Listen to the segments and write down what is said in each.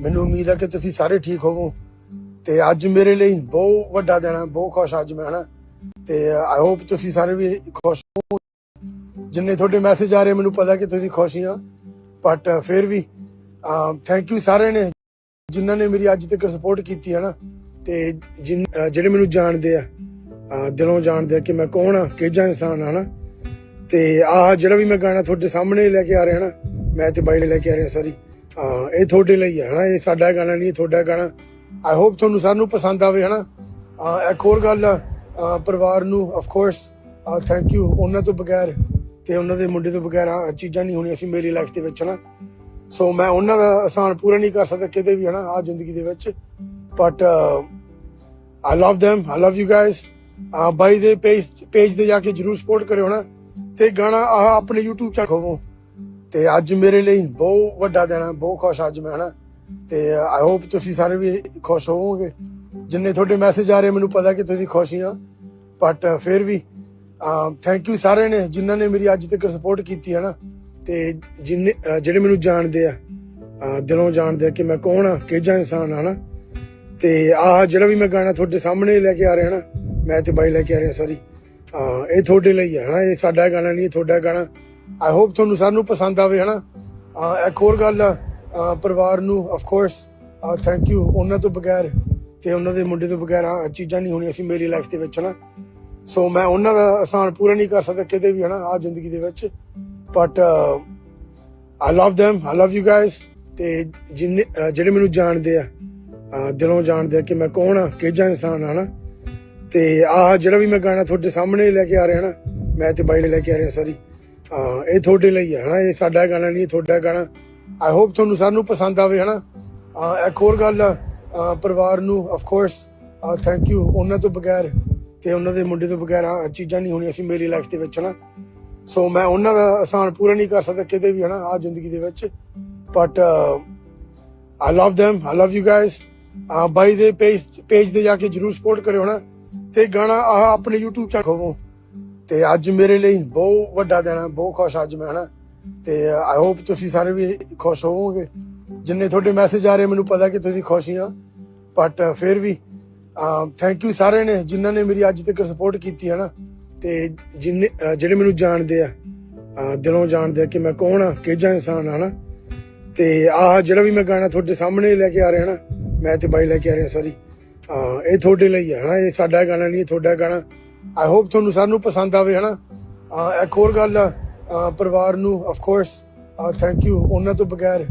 ਮੈਨੂੰ ਉਮੀਦ ਹੈ ਕਿ ਤੁਸੀਂ ਸਾਰੇ ਠੀਕ ਹੋਵੋ। ਤੇ ਅੱਜ ਮੇਰੇ ਲਈ ਬਹੁਤ ਵੱਡਾ ਦਿਨ ਹੈ ਬਹੁਤ ਖੁਸ਼ ਅੱਜ ਮੈਂ, ਹਨਾ? ਤੇ ਆਈ ਹੋਪ ਤੁਸੀਂ ਸਾਰੇ ਵੀ ਖੁਸ਼ ਹੋ ਜਿੰਨੇ ਤੁਹਾਡੇ ਮੈਸੇਜ ਆ ਰਹੇ, ਮੈਨੂੰ ਪਤਾ ਕਿ ਤੁਸੀਂ ਖੁਸ਼ ਹੀ ਆ ਬਟ ਫਿਰ ਵੀ ਥੈਂਕ ਯੂ ਸਾਰਿਆਂ ਨੇ, ਜਿਨ੍ਹਾਂ ਨੇ ਮੇਰੀ ਅੱਜ ਤੱਕ ਸਪੋਰਟ ਕੀਤੀ ਹੈ ਨਾ ਤੇ ਜਿਹੜੇ ਮੈਨੂੰ ਜਾਣਦੇ ਆ ਦਿਲੋਂ ਜਾਣਦੇ ਆ ਕਿ ਮੈਂ ਕੌਣ ਆ ਕਿਹੜਾ ਇਨਸਾਨ ਆ ਨਾ ਤੇ ਆਹ ਜਿਹੜਾ ਵੀ ਮੈਂ ਗਾਣਾ ਤੁਹਾਡੇ ਸਾਹਮਣੇ ਲੈ ਕੇ ਆ ਰਿਹਾ ਨਾ ਮੈਂ ਤੇ ਬਾਈ ਲੈ ਕੇ ਆ ਰਿਹਾ ਸਾਰੀ ਹਾਂ, ਇਹ ਤੁਹਾਡੇ ਲਈ ਹੈ ਹਨਾ? ਇਹ ਸਾਡਾ ਗਾਣਾ ਨਹੀਂ, ਇਹ ਤੁਹਾਡਾ ਗਾਣਾ। ਆਈ ਹੋਪ ਤੁਹਾਨੂੰ ਸਾਰਿਆਂ ਨੂੰ ਪਸੰਦ ਆਵੇ, ਹਨਾ? ਅਹ, ਇੱਕ ਹੋਰ ਗੱਲ ਪਰਿਵਾਰ ਨੂੰ ਆਫ ਕੋਰਸ ਥੈਂਕ ਯੂ ਉਹਨਾਂ ਤੋਂ ਬਗੈਰ ਤੇ ਉਹਨਾਂ ਦੇ ਮੁੰਡੇ ਤੋਂ ਬਗੈਰ ਆਹ ਚੀਜ਼ਾਂ ਨਹੀਂ ਹੋਣੀਆਂ ਸੀ ਮੇਰੀ ਲਾਈਫ ਦੇ ਵਿੱਚ, ਹਨਾ? ਸੋ ਮੈਂ ਉਹਨਾਂ ਦਾ ਆਸਾਨ ਪੂਰਾ ਨਹੀਂ ਕਰ ਸਕਦਾ ਕਿਤੇ ਵੀ, ਹਨਾ ਆ ਜ਼ਿੰਦਗੀ ਦੇ ਵਿੱਚ। But I love them I love you guys ਬਾਈ ਦੇ ਪੇਜ ਪੇਜ ਤੇ ਜਾ ਕੇ ਜਰੂਰ ਸਪੋਰਟ ਕਰਿਓ ਨਾ ਤੇ ਗਾਣਾ ਆਹ ਆਪਣੇ YouTube ਚੈਨਲ ਖੋਵੋ। ਤੇ ਅੱਜ ਮੇਰੇ ਲਈ ਬਹੁਤ ਵੱਡਾ ਦਿਨ ਹੈ, ਬਹੁਤ ਖੁਸ਼ ਅੱਜ ਮੈਂ, ਹਨਾ? ਤੇ ਆਈ ਹੋਪ ਤੁਸੀਂ ਸਾਰੇ ਵੀ ਖੁਸ਼ ਹੋਵੋਗੇ। ਜਿੰਨੇ ਤੁਹਾਡੇ ਮੈਸੇਜ ਆ ਰਹੇ, ਮੈਨੂੰ ਪਤਾ ਕਿ ਤੁਸੀਂ ਖੁਸ਼ ਹੀ ਆ ਬਟ ਫਿਰ ਵੀ ਥੈਂਕ ਯੂ ਸਾਰਿਆਂ ਨੇ ਜਿਨ੍ਹਾਂ ਨੇ ਮੇਰੀ ਅੱਜ ਤੱਕ ਸਪੋਰਟ ਕੀਤੀ ਹੈ ਨਾ ਤੇ ਜਿੰਨੇ ਜਿਹੜੇ ਮੈਨੂੰ ਜਾਣਦੇ ਆ ਦਿਲੋਂ ਜਾਣਦੇ ਆ ਕਿ ਮੈਂ ਕੌਣ ਆ ਕਿਹੜਾ ਇਨਸਾਨ ਆ ਨਾ ਤੇ ਆਹ ਜਿਹੜਾ ਵੀ ਮੈਂ ਗਾਣਾ ਤੁਹਾਡੇ ਸਾਹਮਣੇ ਲੈ ਕੇ ਆ ਰਿਹਾ ਨਾ ਮੈਂ ਤੇ ਬਾਈ ਲੈ ਕੇ ਆ ਰਿਹਾ ਸਾਰੀ ਇਹ ਤੁਹਾਡੇ ਲਈ ਹੈ ਨਾ ਇਹ ਸਾਡਾ ਗਾਣਾ ਨਹੀਂ, ਇਹ ਤੁਹਾਡਾ ਗਾਣਾ। ਆਈ ਹੋਪ ਤੁਹਾਨੂੰ ਸਾਰਿਆਂ ਨੂੰ ਪਸੰਦ ਆਵੇ, ਹਨਾ? ਅਹ ਇੱਕ ਹੋਰ ਗੱਲ ਪਰਿਵਾਰ ਨੂੰ ਆਫ ਕੋਰਸ ਥੈਂਕ ਯੂ ਉਹਨਾਂ ਤੋਂ ਬਗੈਰ ਤੇ ਉਹਨਾਂ ਦੇ ਮੁੰਡੇ ਤੋਂ ਬਗੈਰ ਆਹ ਚੀਜ਼ਾਂ ਨਹੀਂ ਹੋਣੀਆਂ ਸੀ ਮੇਰੀ ਲਾਈਫ ਦੇ ਵਿੱਚ, ਹਨਾ? ਸੋ ਮੈਂ ਉਹਨਾਂ ਦਾ ਆਸਾਨ ਪੂਰਾ ਨਹੀਂ ਕਰ ਸਕਦਾ ਕਿਤੇ ਵੀ, ਹਨਾ ਆ ਜ਼ਿੰਦਗੀ ਦੇ ਵਿੱਚ। But I love them I love you guys ਤੇ ਜਿੰਨੇ ਜਿਹੜੇ ਮੈਨੂੰ ਜਾਣਦੇ ਆ ਦਿਲੋਂ ਜਾਣਦੇ ਆ ਕਿ ਮੈਂ ਕੌਣ ਆ ਕਿਹੜਾ ਇਨਸਾਨ ਆ ਨਾ ਤੇ ਆਹ ਜਿਹੜਾ ਵੀ ਮੈਂ ਗਾਣਾ ਤੁਹਾਡੇ ਸਾਹਮਣੇ ਲੈ ਕੇ ਆ ਰਿਹਾ ਨਾ ਮੈਂ ਤੇ ਬਾਈ ਲੈ ਕੇ ਆ ਰਿਹਾ ਸਾਰੀ ਹਾਂ, ਇਹ ਤੁਹਾਡੇ ਲਈ ਹੈ ਹਨਾ? ਇਹ ਸਾਡਾ ਗਾਣਾ ਨਹੀਂ, ਇਹ ਤੁਹਾਡਾ ਗਾਣਾ। ਆਈ ਹੋਪ ਤੁਹਾਨੂੰ ਸਾਰਿਆਂ ਨੂੰ ਪਸੰਦ ਆਵੇ, ਹਨਾ? ਅਹ ਇੱਕ ਹੋਰ ਗੱਲ ਪਰਿਵਾਰ ਨੂੰ ਆਫ ਕੋਰਸ ਥੈਂਕ ਯੂ ਉਹਨਾਂ ਤੋਂ ਬਗੈਰ ਤੇ ਉਹਨਾਂ ਦੇ ਮੁੰਡੇ ਤੋਂ ਬਗੈਰ ਆਹ ਚੀਜ਼ਾਂ ਨਹੀਂ ਹੋਣੀਆਂ ਸੀ ਮੇਰੀ ਲਾਈਫ ਦੇ ਵਿੱਚ, ਹਨਾ? ਸੋ ਮੈਂ ਉਹਨਾਂ ਦਾ ਆਸਾਨ ਪੂਰਾ ਨਹੀਂ ਕਰ ਸਕਦਾ ਕਿਤੇ ਵੀ, ਹਨਾ ਆ ਜ਼ਿੰਦਗੀ ਦੇ ਵਿੱਚ। But I love them I love you guys ਬਾਈ ਦੇ ਪੇਜ ਪੇਜ ਤੇ ਜਾ ਕੇ ਜਰੂਰ ਸਪੋਰਟ ਕਰਿਓ ਨਾ ਤੇ ਗਾਣਾ ਆਹ ਆਪਣੇ YouTube ਚੈਨਲ ਖੋਵੋ। ਤੇ ਅੱਜ ਮੇਰੇ ਲਈ ਬਹੁਤ ਵੱਡਾ ਦਿਨ ਹੈ, ਬਹੁਤ ਖੁਸ਼ ਅੱਜ ਮੈਂ, ਹਨਾ? ਤੇ ਆਈ ਹੋਪ ਤੁਸੀਂ ਸਾਰੇ ਵੀ ਖੁਸ਼ ਹੋਵੋਗੇ। ਜਿੰਨੇ ਤੁਹਾਡੇ ਮੈਸੇਜ ਆ ਰਹੇ, ਮੈਨੂੰ ਪਤਾ ਕਿ ਤੁਸੀਂ ਖੁਸ਼ ਹੀ ਆ। ਬਟ ਫਿਰ ਵੀ ਥੈਂਕ ਯੂ ਸਾਰਿਆਂ ਨੇ ਜਿਨ੍ਹਾਂ ਨੇ ਮੇਰੀ ਅੱਜ ਤੱਕ ਸਪੋਰਟ ਕੀਤੀ ਹੈ ਨਾ ਤੇ ਜਿੰਨੇ ਜਿਹੜੇ ਮੈਨੂੰ ਜਾਣਦੇ ਆ ਦਿਲੋਂ ਜਾਣਦੇ ਆ ਕਿ ਮੈਂ ਕੌਣ ਆ, ਕਿਹੜਾ ਇਨਸਾਨ ਆ ਨਾ ਤੇ ਆਹ ਜਿਹੜਾ ਵੀ ਮੈਂ ਗਾਣਾ ਤੁਹਾਡੇ ਸਾਹਮਣੇ ਲੈ ਕੇ ਆ ਰਿਹਾ ਨਾ ਮੈਂ ਤੇ ਬਾਈ ਲੈ ਕੇ ਆ ਰਿਹਾ ਸਾਰੀ ਇਹ ਤੁਹਾਡੇ ਲਈ ਆ, ਹਨਾ? ਇਹ ਸਾਡਾ ਗਾਣਾ ਨਹੀਂ, ਇਹ ਤੁਹਾਡਾ ਗਾਣਾ। ਆਈ ਹੋਪ ਤੁਹਾਨੂੰ ਸਾਰਿਆਂ ਨੂੰ ਪਸੰਦ ਆਵੇ, ਹਨਾ? ਇੱਕ ਹੋਰ ਗੱਲ ਪਰਿਵਾਰ ਨੂੰ ਆਫ ਕੋਰਸ ਥੈਂਕ ਯੂ ਉਹਨਾਂ ਤੋਂ ਬਗੈਰ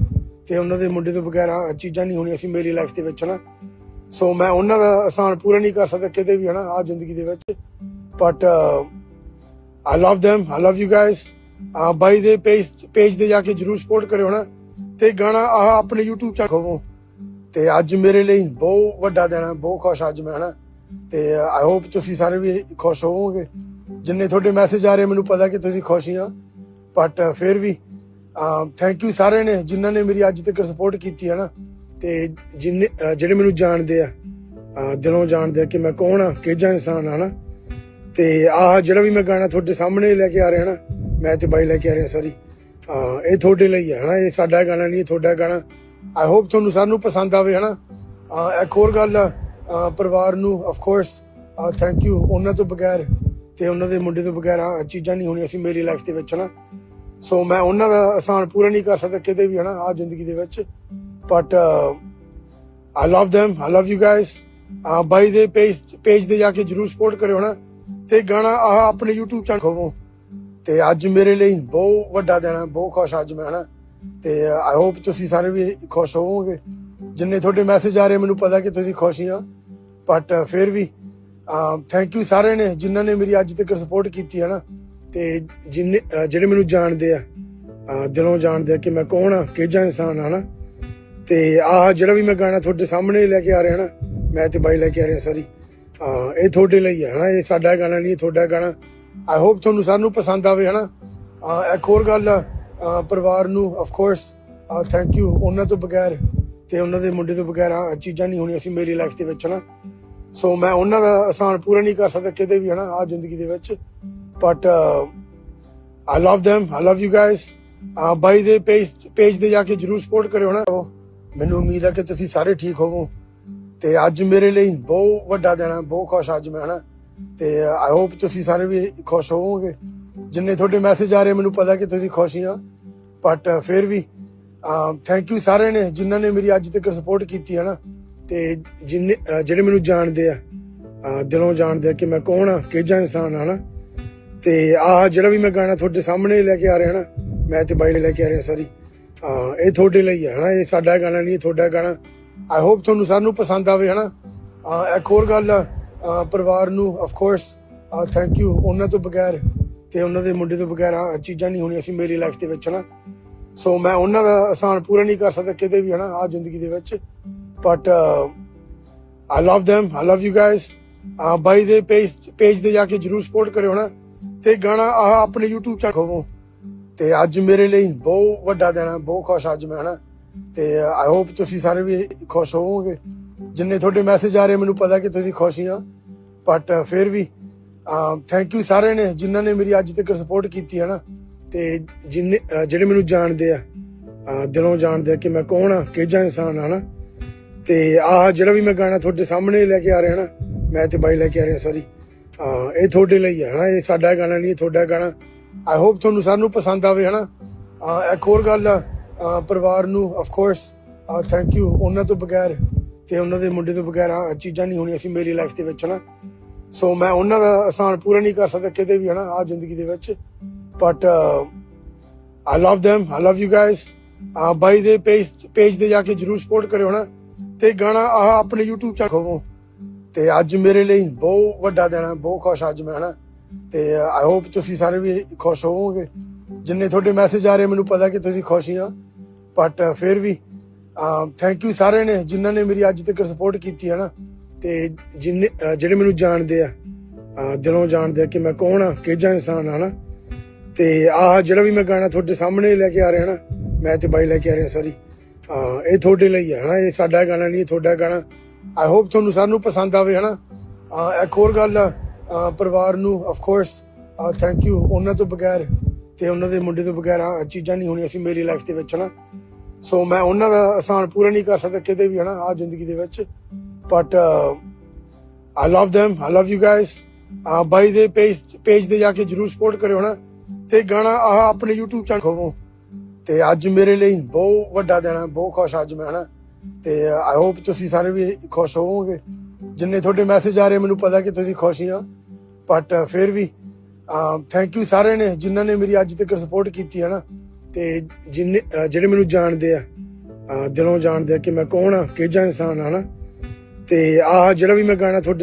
ਤੇ ਉਹਨਾਂ ਦੇ ਮੁੰਡੇ ਤੋਂ ਬਗੈਰ ਆਹ ਚੀਜ਼ਾਂ ਨਹੀਂ ਹੋਣੀਆਂ ਸੀ ਮੇਰੀ ਲਾਈਫ ਦੇ ਵਿੱਚ, ਹਨਾ? ਸੋ ਮੈਂ ਉਹਨਾਂ ਦਾ ਆਸਾਨ ਪੂਰਾ ਨਹੀਂ ਕਰ ਸਕਦਾ ਕਿਤੇ ਵੀ, ਹਨਾ ਆ ਜ਼ਿੰਦਗੀ ਦੇ ਵਿੱਚ। But I love them I love you guys ਬਾਈ ਦੇ ਪੇਜ ਪੇਜ ਤੇ ਜਾ ਕੇ ਜਰੂਰ ਸਪੋਰਟ ਕਰਿਓ ਨਾ ਤੇ ਗਾਣਾ ਆਹ ਆਪਣੇ YouTube ਚੈਨਲ ਖੋਵੋ। ਤੇ ਅੱਜ ਮੇਰੇ ਲਈ ਬਹੁਤ ਵੱਡਾ ਦਿਨ ਹੈ, ਬਹੁਤ ਖੁਸ਼ ਅੱਜ ਮੈਂ, ਹਨਾ? ਤੇ ਆਈ ਹੋਪ ਤੁਸੀਂ ਸਾਰੇ ਵੀ ਖੁਸ਼ ਹੋਵੋਗੇ। ਜਿੰਨੇ ਤੁਹਾਡੇ ਮੈਸੇਜ ਆ ਰਹੇ, ਮੈਨੂੰ ਪਤਾ ਕਿ ਤੁਸੀਂ ਖੁਸ਼ ਹੀ ਆ। ਬਟ ਫਿਰ ਵੀ ਥੈਂਕ ਯੂ ਸਾਰਿਆਂ ਨੇ ਜਿਨ੍ਹਾਂ ਨੇ ਮੇਰੀ ਅੱਜ ਤੱਕ ਸਪੋਰਟ ਕੀਤੀ, ਹੈ ਨਾ? ਤੇ ਜਿੰਨੇ ਜਿਹੜੇ ਮੈਨੂੰ ਜਾਣਦੇ ਆ ਦਿਲੋਂ ਜਾਣਦੇ ਆ ਕਿ ਮੈਂ ਕੌਣ ਆ, ਕਿਹੜਾ ਇਨਸਾਨ ਆ, ਨਾ? ਤੇ ਆਹ ਜਿਹੜਾ ਵੀ ਮੈਂ ਗਾਣਾ ਤੁਹਾਡੇ ਸਾਹਮਣੇ ਲੈ ਕੇ ਆ ਰਿਹਾ, ਨਾ, ਮੈਂ ਤੇ ਬਾਈ ਲੈ ਕੇ ਆ ਰਿਹਾ ਸਾਰੀ ਇਹ ਤੁਹਾਡੇ ਲਈ ਹੈ ਹਨਾ? ਇਹ ਸਾਡਾ ਗਾਣਾ ਨਹੀਂ, ਇਹ ਤੁਹਾਡਾ ਗਾਣਾ। ਆਈ ਹੋਪ ਤੁਹਾਨੂੰ ਸਾਰਿਆਂ ਨੂੰ ਪਸੰਦ ਆਵੇ, ਹਨਾ? ਇੱਕ ਹੋਰ ਗੱਲ ਅਹ ਪਰਿਵਾਰ ਨੂੰ ਆਫ ਕੋਰਸ ਥੈਂਕ ਯੂ ਉਹਨਾਂ ਤੋਂ ਬਗੈਰ ਤੇ ਉਹਨਾਂ ਦੇ ਮੁੰਡੇ ਤੋਂ ਬਗੈਰ ਆਹ ਚੀਜ਼ਾਂ ਨਹੀਂ ਹੋਣੀਆਂ ਸੀ ਮੇਰੀ ਲਾਈਫ ਦੇ ਵਿੱਚ, ਹਨਾ? ਸੋ ਮੈਂ ਉਹਨਾਂ ਦਾ ਆਸਾਨ ਪੂਰਾ ਨਹੀਂ ਕਰ ਸਕਦਾ ਕਿਤੇ ਵੀ, ਹਨਾ ਆ ਜ਼ਿੰਦਗੀ ਦੇ ਵਿੱਚ। But I love them I love you guys ਬਾਈ ਦੇ ਪੇਜ ਪੇਜ ਤੇ ਜਾ ਕੇ ਜਰੂਰ ਸਪੋਰਟ ਕਰਿਓ ਨਾ ਤੇ ਗਾਣਾ ਆਹ ਆਪਣੇ YouTube ਚੈਨਲ ਖੋਵੋ। ਤੇ ਅੱਜ ਮੇਰੇ ਲਈ ਬਹੁਤ ਵੱਡਾ ਦਿਨ ਹੈ, ਬਹੁਤ ਖੁਸ਼ ਅੱਜ ਮੈਂ, ਹਨਾ? ਤੇ ਆਈ ਹੋਪ ਤੁਸੀਂ ਸਾਰੇ ਵੀ ਖੁਸ਼ ਹੋਵੋਗੇ। ਜਿੰਨੇ ਤੁਹਾਡੇ ਮੈਸੇਜ ਆ ਰਹੇ, ਮੈਨੂੰ ਪਤਾ ਕਿ ਤੁਸੀਂ ਖੁਸ਼ ਹੀ ਆ। ਬਟ uh, ਫਿਰ ਵੀ uh, ਥੈਂਕ ਯੂ ਸਾਰਿਆਂ ਨੇ ਜਿਨ੍ਹਾਂ ਨੇ ਮੇਰੀ ਅੱਜ ਤੱਕ ਸਪੋਰਟ ਕੀਤੀ ਹੈ ਨਾ ਤੇ ਜਿੰਨੇ ਜਿਹੜੇ ਮੈਨੂੰ ਜਾਣਦੇ ਆ ਦਿਲੋਂ ਜਾਣਦੇ ਆ ਕਿ ਮੈਂ ਕੌਣ ਆ, ਕਿਹੜਾ ਇਨਸਾਨ ਆ ਨਾ ਤੇ ਆਹ ਜਿਹੜਾ ਵੀ ਮੈਂ ਗਾਣਾ ਤੁਹਾਡੇ ਸਾਹਮਣੇ ਲੈ ਕੇ ਆ ਰਿਹਾ ਨਾ ਮੈਂ ਤੇ ਬਾਈ ਲੈ ਕੇ ਆ ਰਿਹਾ ਸਾਰੀ ਇਹ ਤੁਹਾਡੇ ਲਈ ਹੈ ਹਨਾ? ਇਹ ਸਾਡਾ ਗਾਣਾ ਨਹੀਂ ਤੁਹਾਡਾ ਗਾਣਾ। ਆਈ ਹੋਪ ਤੁਹਾਨੂੰ ਸਾਰਿਆਂ ਨੂੰ ਪਸੰਦ ਆਵੇ, ਹਨਾ? ਇੱਕ ਹੋਰ ਗੱਲ, ਅਹ, ਪਰਿਵਾਰ ਨੂੰ ਆਫ ਕੋਰਸ ਥੈਂਕ ਯੂ ਉਹਨਾਂ ਤੋਂ ਬਗੈਰ ਤੇ ਉਹਨਾਂ ਦੇ ਮੁੰਡੇ ਤੋਂ ਬਗੈਰ ਆਹ ਚੀਜ਼ਾਂ ਨਹੀਂ ਹੋਣੀਆਂ ਸੀ ਮੇਰੀ ਲਾਈਫ ਦੇ ਵਿੱਚ, ਹਨਾ? ਸੋ ਮੈਂ ਉਹਨਾਂ ਦਾ ਆਸਾਨ ਪੂਰਾ ਨਹੀਂ ਕਰ ਸਕਦਾ ਕਿਤੇ ਵੀ, ਹਨਾ ਆ ਜ਼ਿੰਦਗੀ ਦੇ ਵਿੱਚ। But I love them. I love you guys ਬਾਈ ਦੇ ਪੇਜ ਪੇਜ ਤੇ ਜਾ ਕੇ ਜਰੂਰ ਸਪੋਰਟ ਕਰਿਓ ਨਾ ਮੈਨੂੰ ਉਮੀਦ ਹੈ ਕਿ ਤੁਸੀਂ ਸਾਰੇ ਠੀਕ ਹੋਵੋ। ਤੇ ਅੱਜ ਮੇਰੇ ਲਈ ਬਹੁਤ ਵੱਡਾ ਦਿਨ ਹੈ ਬਹੁਤ ਖੁਸ਼ ਅੱਜ ਮੈਂ, ਹਨਾ। ਤੇ uh, ਆਈ ਹੋਪ ਤੁਸੀਂ ਸਾਰੇ ਵੀ ਖੁਸ਼ ਹੋਵੋਗੇ। ਜਿੰਨੇ ਤੁਹਾਡੇ ਮੈਸੇਜ ਆ ਰਹੇ, ਮੈਨੂੰ ਪਤਾ ਕਿ ਤੁਸੀਂ ਖੁਸ਼ ਹੀ ਆ। ਬਟ uh, ਫਿਰ ਵੀ uh, ਥੈਂਕ ਯੂ ਸਾਰਿਆਂ ਨੇ ਜਿਨ੍ਹਾਂ ਨੇ ਮੇਰੀ ਅੱਜ ਤੱਕ ਸਪੋਰਟ ਕੀਤੀ ਹੈ ਨਾ ਤੇ ਜਿੰਨੇ ਜਿਹੜੇ ਮੈਨੂੰ ਜਾਣਦੇ ਆ ਦਿਲੋਂ ਜਾਣਦੇ ਆ ਕਿ ਮੈਂ ਕੌਣ ਆ ਕਿਹਜਾ ਇਨਸਾਨ ਆ ਨਾ ਤੇ ਆਹ ਜਿਹੜਾ ਵੀ ਮੈਂ ਗਾਣਾ ਤੁਹਾਡੇ ਸਾਹਮਣੇ ਲੈ ਕੇ ਆ ਰਿਹਾ ਨਾ ਮੈਂ ਤੇ ਬਾਈ ਲੈ ਕੇ ਆ ਰਿਹਾ ਸਾਰੀ ਇਹ ਤੁਹਾਡੇ ਲਈ ਹੈ ਹਨਾ ਇਹ ਸਾਡਾ ਗਾਣਾ ਨਹੀਂ ਤੁਹਾਡਾ ਗਾਣਾ। ਆਈ ਹੋਪ ਤੁਹਾਨੂੰ ਸਾਰਿਆਂ ਨੂੰ ਪਸੰਦ ਆਵੇ ਹਨਾ। ਇੱਕ ਹੋਰ ਗੱਲ ਆ, ਪਰਿਵਾਰ ਨੂੰ ਆਫ ਕੋਰਸ ਥੈਂਕ ਯੂ ਉਹਨਾਂ ਤੋਂ ਬਗੈਰ ਤੇ ਉਹਨਾਂ ਦੇ ਮੁੰਡੇ ਤੋਂ ਬਗੈਰ ਆਹ ਚੀਜ਼ਾਂ ਨਹੀਂ ਹੋਣੀਆਂ ਸੀ ਮੇਰੀ ਲਾਈਫ ਦੇ ਵਿੱਚ ਹਨਾ। ਸੋ ਮੈਂ ਉਹਨਾਂ ਦਾ ਆਸਾਨ ਪੂਰਾ ਨਹੀਂ ਕਰ ਸਕਦਾ ਕਿਤੇ ਵੀ ਹਨਾ ਆ ਜ਼ਿੰਦਗੀ ਦੇ ਵਿੱਚ। But I love them. I love you guys ਬਾਈ ਦੇ ਪੇਜ ਪੇਜ ਤੇ ਜਾ ਕੇ ਜਰੂਰ ਸਪੋਰਟ ਕਰਿਓ ਹਨਾ ਤੇ ਗਾਣਾ ਆਹ ਆਪਣੇ YouTube ਚੈਨਲ ਖੋਵੋ। ਤੇ ਅੱਜ ਮੇਰੇ ਲਈ ਬਹੁਤ ਵੱਡਾ ਦਿਨ ਹੈ ਬਹੁਤ ਖੁਸ਼ ਅੱਜ ਮੈਂ, ਹਨਾ। ਤੇ ਆਈ ਹੋਪ ਤੁਸੀਂ ਸਾਰੇ ਵੀ ਖੁਸ਼ ਹੋਵੋਗੇ। ਜਿੰਨੇ ਤੁਹਾਡੇ ਮੈਸੇਜ ਆ ਰਹੇ, ਮੈਨੂੰ ਪਤਾ ਕਿ ਤੁਸੀਂ ਖੁਸ਼ ਹੀ ਆ। ਬਟ ਫਿਰ ਵੀ ਥੈਂਕ ਯੂ ਸਾਰੇ ਨੇ ਜਿਨ੍ਹਾਂ ਨੇ ਮੇਰੀ ਅੱਜ ਤੱਕ ਸਪੋਰਟ ਕੀਤੀ ਹੈ ਨਾ ਤੇ ਜਿੰਨੇ ਜਿਹੜੇ ਮੈਨੂੰ ਜਾਣਦੇ ਆ ਦਿਲੋਂ ਜਾਣਦੇ ਆ ਕਿ ਮੈਂ ਕੌਣ ਆ ਕਿਹਜਾ ਇਨਸਾਨ ਆ ਨਾ ਤੇ ਆਹ ਜਿਹੜਾ ਵੀ ਮੈਂ ਗਾਣਾ ਤੁਹਾਡੇ ਸਾਹਮਣੇ ਲੈ ਕੇ ਆ ਰਿਹਾ ਨਾ ਮੈਂ ਤੇ ਬਾਈ ਲੈ ਕੇ ਆ ਰਿਹਾ ਸਾਰੀ ਇਹ ਤੁਹਾਡੇ ਲਈ ਹੈ ਨਾ ਇਹ ਸਾਡਾ ਗਾਣਾ ਨਹੀਂ ਇਹ ਤੁਹਾਡਾ ਗਾਣਾ। ਆਈ ਹੋਪ ਤੁਹਾਨੂੰ ਸਾਰਿਆਂ ਨੂੰ ਪਸੰਦ ਆਵੇ ਹਨਾ? ਅਹ ਇੱਕ ਹੋਰ ਗੱਲ ਆ, ਪਰਿਵਾਰ ਨੂੰ ਆਫ ਕੋਰਸ ਥੈਂਕ ਯੂ ਉਹਨਾਂ ਤੋਂ ਬਗੈਰ ਤੇ ਉਹਨਾਂ ਦੇ ਮੁੰਡੇ ਤੋਂ ਬਗੈਰ ਆ ਚੀਜ਼ਾਂ ਨਹੀਂ ਹੋਣੀਆਂ ਸੀ ਮੇਰੀ ਲਾਈਫ ਦੇ ਵਿੱਚ ਹਨਾ? ਸੋ ਮੈਂ ਉਹਨਾਂ ਦਾ ਆਸਾਨ ਪੂਰਾ ਨਹੀਂ ਕਰ ਸਕਦਾ ਕਿਤੇ ਵੀ ਹਨਾ ਆ ਜ਼ਿੰਦਗੀ ਦੇ ਵਿੱਚ। But I love them I love you guys ਬਾਈ ਦੇ ਪੇਜ ਪੇਜ ਤੇ ਜਾ ਕੇ ਜਰੂਰ ਸਪੋਰਟ ਕਰਿਓ ਹਨਾ? ਤੇ ਗਾਣਾ ਆਹ ਆਪਣੇ YouTube ਚੈਨਲ ਖੋਵੋ। ਤੇ ਅੱਜ ਮੇਰੇ ਲਈ ਬਹੁਤ ਵੱਡਾ ਦਿਨ ਹੈ, ਬਹੁਤ ਖੁਸ਼ ਅੱਜ ਮੈਂ, ਹਨਾ? ਤੇ ਆਈ ਹੋਪ ਤੁਸੀਂ ਸਾਰੇ ਵੀ ਖੁਸ਼ ਹੋਵੋਗੇ। ਜਿੰਨੇ ਤੁਹਾਡੇ ਮੈਸੇਜ ਆ ਰਹੇ, ਮੈਨੂੰ ਪਤਾ ਕਿ ਤੁਸੀਂ ਖੁਸ਼ ਹੀ ਆ। ਬਟ ਫਿਰ ਵੀ ਥੈਂਕ ਯੂ ਸਾਰਿਆਂ ਨੇ ਜਿਨ੍ਹਾਂ ਨੇ ਮੇਰੀ ਅੱਜ ਤੱਕ ਸਪੋਰਟ ਕੀਤੀ ਹੈ ਨਾ ਤੇ ਜਿੰਨੇ ਜਿਹੜੇ ਮੈਨੂੰ ਜਾਣਦੇ ਆ ਦਿਲੋਂ ਜਾਣਦੇ ਆ ਕਿ ਮੈਂ ਕੌਣ ਆ ਕਿਹਜਾ ਇਨਸਾਨ ਆ ਨਾ ਤੇ ਆਹ ਜਿਹੜਾ ਵੀ ਮੈਂ ਗਾਣਾ ਤੁਹਾਡੇ ਸਾਹਮਣੇ ਲੈ ਕੇ ਆ ਰਿਹਾ ਨਾ ਮੈਂ ਤੇ ਬਾਈ ਲੈ ਕੇ ਆ ਰਿਹਾ ਸਾਰੀ ਅਹ ਇਹ ਤੁਹਾਡੇ ਲਈ ਹੈ ਹਨਾ? ਇਹ ਸਾਡਾ ਗਾਣਾ ਨਹੀਂ ਇਹ ਤੁਹਾਡਾ ਗਾਣਾ। ਆਈ ਹੋਪ ਤੁਹਾਨੂੰ ਸਾਰਿਆਂ ਨੂੰ ਪਸੰਦ ਆਵੇ ਹਨਾ? ਅਹ ਇੱਕ ਹੋਰ ਗੱਲ ਆ, ਪਰਿਵਾਰ ਨੂੰ ਆਫ ਕੋਰਸ ਥੈਂਕ ਯੂ ਉਹਨਾਂ ਤੋਂ ਬਗੈਰ ਤੇ ਉਹਨਾਂ ਦੇ ਮੁੰਡੇ ਤੋਂ ਬਗੈਰ ਆਹ ਚੀਜ਼ਾਂ ਨਹੀਂ ਹੋਣੀਆਂ ਸੀ ਮੇਰੀ ਲਾਈਫ ਦੇ ਵਿੱਚ ਹਨਾ? ਸੋ ਮੈਂ ਉਹਨਾਂ ਦਾ ਆਸਾਨ ਪੂਰਾ ਨਹੀਂ ਕਰ ਸਕਦਾ ਕਿਤੇ ਵੀ ਹਨਾ ਆ ਜ਼ਿੰਦਗੀ ਦੇ ਵਿੱਚ। But I love them I love you guys ਬਾਈ ਦੇ ਪੇਜ ਪੇਜ ਤੇ ਜਾ ਕੇ ਜਰੂਰ ਸਪੋਰਟ ਕਰਿਓ ਹਨਾ? ਤੇ ਗਾਣਾ ਆਹ ਆਪਣੇ YouTube ਚੈਨਲ ਖੋਵੋ। ਤੇ ਅੱਜ ਮੇਰੇ ਲਈ ਬਹੁਤ ਵੱਡਾ ਦਿਨ ਹੈ, ਬਹੁਤ ਖੁਸ਼ ਅੱਜ ਮੈਂ, ਹਨਾ? ਤੇ ਆਈ ਹੋਪ ਤੁਸੀਂ ਸਾਰੇ ਵੀ ਖੁਸ਼ ਹੋਵੋਗੇ। ਜਿੰਨੇ ਤੁਹਾਡੇ ਮੈਸੇਜ ਆ ਰਹੇ, ਮੈਨੂੰ ਪਤਾ ਕਿ ਤੁਸੀਂ ਖੁਸ਼ ਹੀ ਆ ਬਟ ਫਿਰ ਵੀ ਥੈਂਕ ਯੂ ਸਾਰੇ ਨੇ ਜਿਨ੍ਹਾਂ ਨੇ ਮੇਰੀ ਅੱਜ ਤੱਕ ਸਪੋਰਟ ਕੀਤੀ ਹੈ ਨਾ ਤੇ ਜਿੰਨੇ ਜਿਹੜੇ ਮੈਨੂੰ ਜਾਣਦੇ ਆ ਦਿਲੋਂ ਜਾਣਦੇ ਆ ਕਿ ਮੈਂ ਕੌਣ ਆ ਕਿਹਜਾ ਇਨਸਾਨ ਆ ਨਾ ਤੇ ਆਹ ਜਿਹੜਾ ਵੀ ਮੈਂ ਗਾਣਾ ਤੁਹਾਡੇ